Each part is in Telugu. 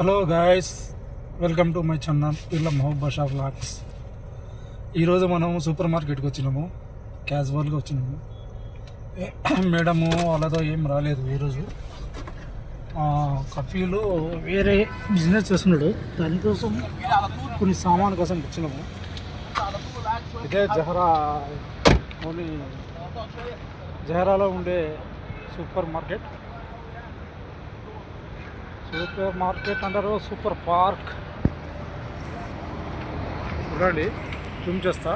Hello guys welcome to my channel పిల్ల మహబ్ షాప్ వ్లాగ్స్ ఈరోజు మనం సూపర్ మార్కెట్కి వచ్చినాము. క్యాజువల్గా వచ్చినాము. Eh, మేడము వాళ్ళతో ఏం రాలేదు ఈరోజు ఆ, కఫీలు వేరే బిజినెస్ చేస్తున్నాడు. దానికోసం కొన్ని సామాన్ కోసం వచ్చినాము. ఇదే జహరా ఓన్లీ జహరాలో ఉండే సూపర్ మార్కెట్ సూపర్ మార్కెట్ అంటారు సూపర్ పార్క్. చూడండి జూమ్ చేస్తా.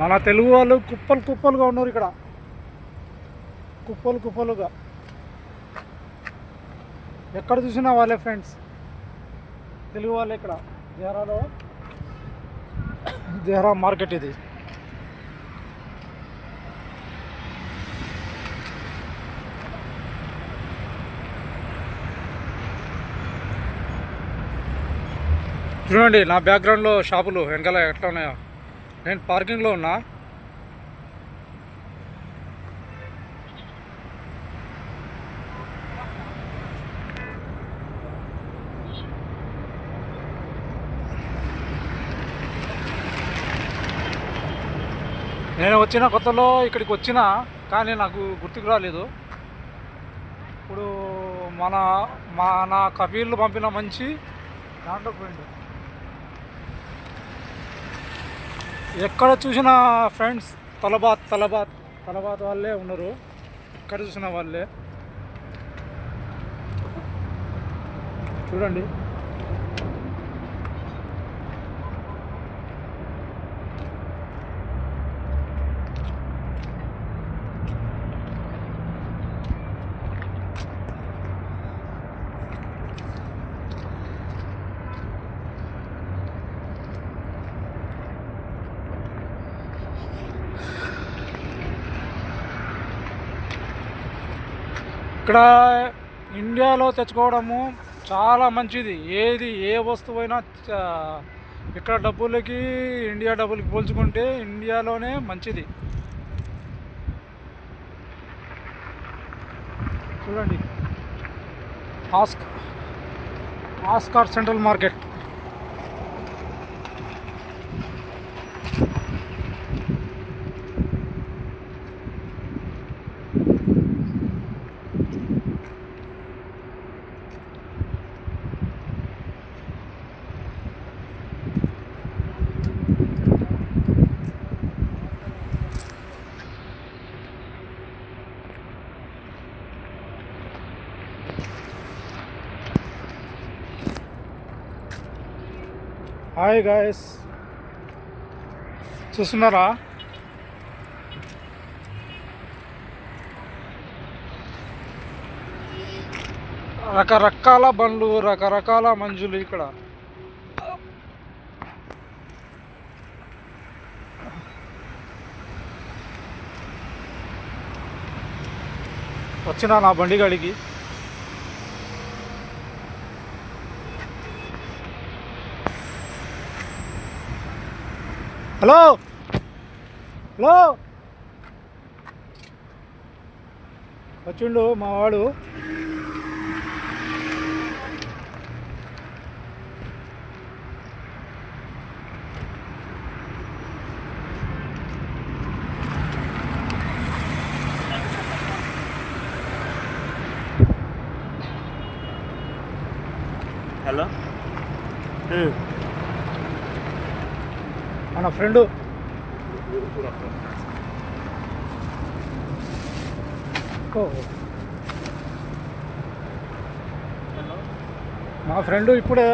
మన తెలుగు వాళ్ళు కుప్పలు కుప్పలుగా ఉన్నారు ఇక్కడ. కుప్పలు కుప్పలుగా. ఎక్కడ చూసినా వాళ్ళే ఫ్రెండ్స్ తెలుగు వాళ్ళే ఇక్కడ. జహరాలో జహరా మార్కెట్ ఇది. చూడండి నా బ్యాక్గ్రౌండ్లో షాపులు వెనకాల ఎట్లా ఉన్నాయో. నేను పార్కింగ్లో ఉన్నా. నేను వచ్చిన కొత్తలో ఇక్కడికి వచ్చిన కానీ నాకు గుర్తుకు రాలేదు. ఇప్పుడు మన మన కబీర్లు పంపిన మంచి దాంట్లో పోయిండు. ఎక్కడ చూసినా ఫ్రెండ్స్ తలబాత్ తలబాత్ తలబాత్ వాళ్ళే ఉన్నారు. ఎక్కడ చూసిన వాళ్ళే? చూడండి. ఇక్కడ ఇండియాలో తెచ్చుకోవడము చాలా మంచిది. ఏది ఏ వస్తువైనా ఇక్కడ డబ్బులకి ఇండియా డబ్బులకి పోల్చుకుంటే ఇండియాలోనే మంచిది. చూడండి. Oscar Oscar central market. Hi guys చూస్తున్నారా? రకరకాల బండ్లు రకరకాల మంజులు ఇక్కడ. వచ్చిన నా బండి గడికి హలో? హలో? వచ్చిండు మా వాడు. హలో? మన ఫ్రెండు. మా ఫ్రెండ్ ఇప్పుడే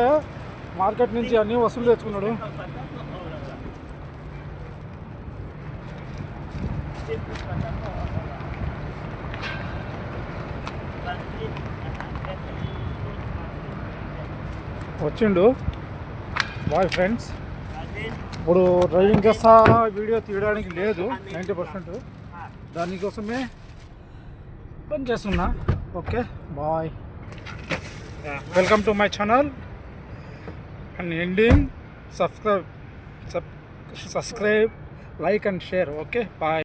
మార్కెట్ నుంచి అన్ని వస్తువులు తెచ్చుకున్నాడు. వచ్చిండు. Bye friends. ఇప్పుడు డ్రైవింగ్ చేస్తా వీడియో తీయడానికి లేదు నైంటీ పర్సెంట్. దానికోసమే పని చేస్తున్నా. Okay bye. Welcome to my channel. And ending subscribe subscribe like and share. Okay bye.